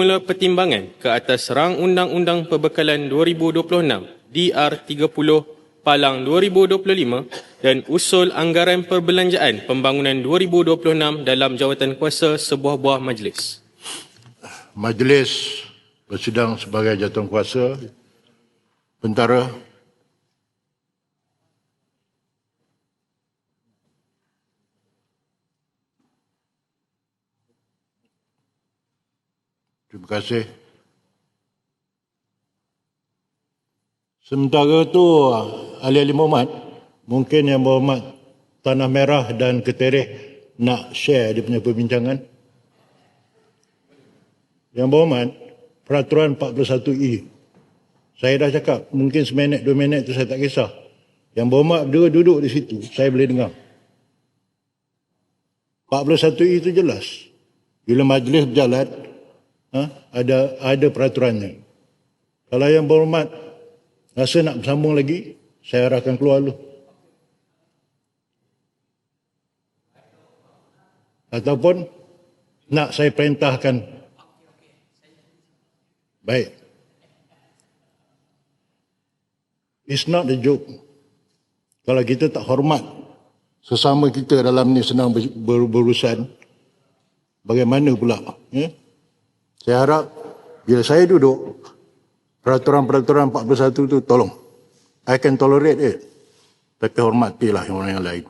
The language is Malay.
Mula pertimbangan ke atas rang Undang-Undang Perbekalan 2026 DR30 Palang 2025 dan usul anggaran perbelanjaan pembangunan 2026 dalam jawatan kuasa sebuah buah majlis. Majlis bersidang sebagai jatuh kuasa. Bentara. Terima kasih. Sementara tu ahli-ahli Muhammad, mungkin yang berhormat Tanah Merah dan Ketereh nak share dia punya perbincangan. Yang berhormat, peraturan 41E. Saya dah cakap, mungkin seminit, dua minit tu saya tak kisah. Yang berhormat dia duduk di situ, saya boleh dengar. 41E itu jelas. Bila majlis berjalan, ha, ada ada peraturannya. Kalau yang berhormat rasa nak bersambung lagi, saya arahkan keluar dulu. Ataupun nak saya perintahkan. Baik. It's not a joke. Kalau kita tak hormat sesama kita dalam ni senang ber, ber, berurusan, bagaimana pula? Ya? Saya harap bila saya duduk, peraturan-peraturan 41 tu tolong. I can tolerate it. Tapi hormatilah orang yang lain.